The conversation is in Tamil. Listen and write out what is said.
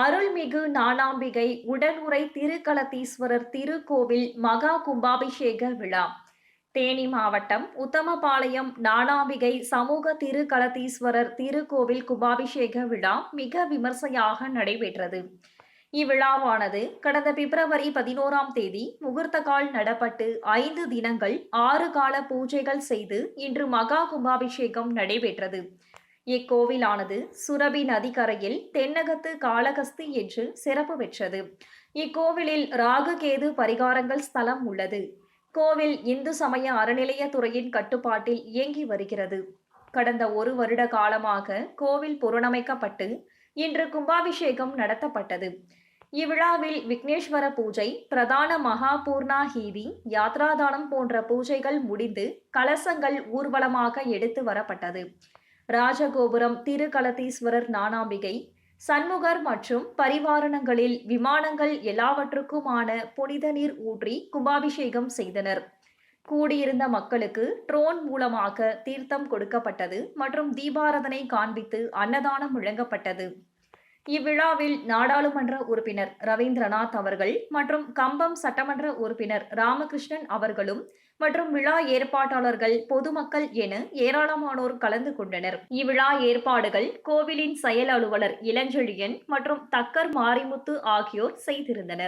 அருள்மிகு நானாம்பிகை உடனுரை திருக்களத்தீஸ்வரர் திருக்கோவில் மகா கும்பாபிஷேக விழா. தேனி மாவட்டம் உத்தமபாளையம் நானாம்பிகை சமூக திருக்களத்தீஸ்வரர் திருக்கோவில் கும்பாபிஷேக விழா மிக விமர்சையாக நடைபெற்றது. இவ்விழாவானது கடந்த பிப்ரவரி பதினோராம் தேதி முகூர்த்த கால் நடப்பட்டு ஐந்து தினங்கள் ஆறு கால பூஜைகள் செய்து இன்று மகா கும்பாபிஷேகம் நடைபெற்றது. இக்கோவிலானது சுரபி நதிக்கரையில் தென்னகத்து காளகஸ்தி என்று சிறப்பு பெற்றது. இக்கோவிலில் ராகுகேது பரிகாரங்கள் ஸ்தலம் உள்ளது. கோவில் இந்து சமய அறநிலையத்துறையின் கட்டுப்பாட்டில் இயங்கி வருகிறது. கடந்த ஒரு வருட காலமாக கோவில் புறணமைக்கப்பட்டு இன்று கும்பாபிஷேகம் நடத்தப்பட்டது. இவ்விழாவில் விக்னேஸ்வர பூஜை பிரதான மகா பூர்ணாஹீதி யாத்ராதானம் போன்ற பூஜைகள் முடிந்து கலசங்கள் ஊர்வலமாக எடுத்து வரப்பட்டது. ராஜகோபுரம் திருக்கலத்தீஸ்வரர் நானாம்பிகை சண்முகர் மற்றும் பரிவாரணங்களில் விமானங்கள் எல்லாவற்றுக்குமான புனித நீர் ஊற்றி கும்பாபிஷேகம் செய்தனர். கூடியிருந்த மக்களுக்கு ட்ரோன் மூலமாக தீர்த்தம் கொடுக்கப்பட்டது மற்றும் தீபாரதனை காண்பித்து அன்னதானம் வழங்கப்பட்டது. இவ்விழாவில் நாடாளுமன்ற உறுப்பினர் ரவீந்திரநாத் அவர்கள் மற்றும் கம்பம் சட்டமன்ற உறுப்பினர் ராமகிருஷ்ணன் அவர்களும் மற்றும் விழா ஏற்பாட்டாளர்கள் பொதுமக்கள் என ஏராளமானோர் கலந்து கொண்டனர். இவ்விழா ஏற்பாடுகள் கோவிலின் செயல் அலுவலர் இளஞ்செழியன் மற்றும் தக்கர் மாரிமுத்து ஆகியோர் செய்திருந்தனர்.